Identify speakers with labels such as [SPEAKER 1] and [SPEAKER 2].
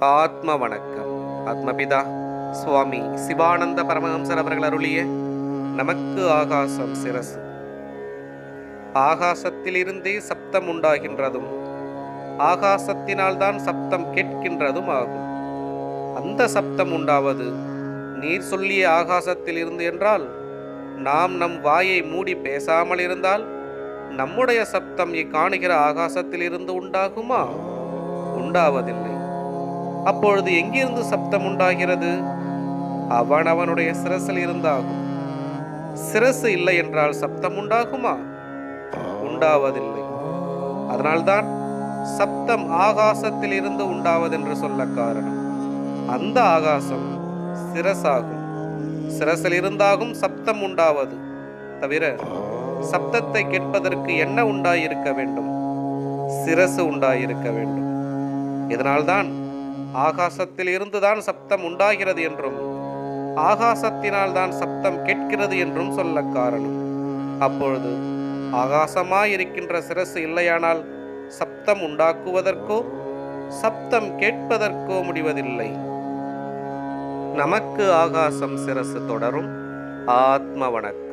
[SPEAKER 1] ஆத்ம வணக்கம் ஆத்மபிதா சுவாமி சிவானந்த பரமஹம்சர் அவர்கள் அருளிய நமக்கு ஆகாசம் சிரசு. ஆகாசத்திலிருந்தே சப்தம் உண்டாகின்றதும் ஆகாசத்தினால்தான் சப்தம் கேட்கின்றதும் ஆகும். அந்த சப்தம் உண்டாவது நீர் சொல்லிய ஆகாசத்தில் இருந்து என்றால் நாம் நம் வாயை மூடி பேசாமல் இருந்தால் நம்முடைய சப்தம் இக்காணுகிற ஆகாசத்தில் இருந்து உண்டாகுமா? உண்டாவதில்லை. அப்பொழுது எங்கிருந்து சப்தம் உண்டாகிறது? அவன் அவனுடைய சிரசில் இருந்தாகும். சிரசு இல்லை என்றால் சப்தம் உண்டாகுமா? உண்டாவதில்லை. அதனால்தான் சப்தம் ஆகாசத்தில் இருந்து உண்டாவதென்று சொல்ல காரணம். அந்த ஆகாசம் சிரசாகும். சிரசில் இருந்தாகும் சப்தம் உண்டாவது. தவிர சப்தத்தை கேட்பதற்கு என்ன உண்டாயிருக்க வேண்டும்? சிரசு உண்டாயிருக்க வேண்டும். இதனால்தான் ஆகாசத்தில் இருந்துதான் சப்தம் உண்டாகிறது என்றும் ஆகாசத்தினால் தான் சப்தம் கேட்கிறது என்றும் சொல்ல காரணம். அப்பொழுது ஆகாசமாயிருக்கின்ற சிரசு இல்லையானால் சப்தம் உண்டாக்குவதற்கோ சப்தம் கேட்பதற்கோ முடிவதில்லை. நமக்கு ஆகாசம் சிரசு தொடரும். ஆத்ம வணக்கம்.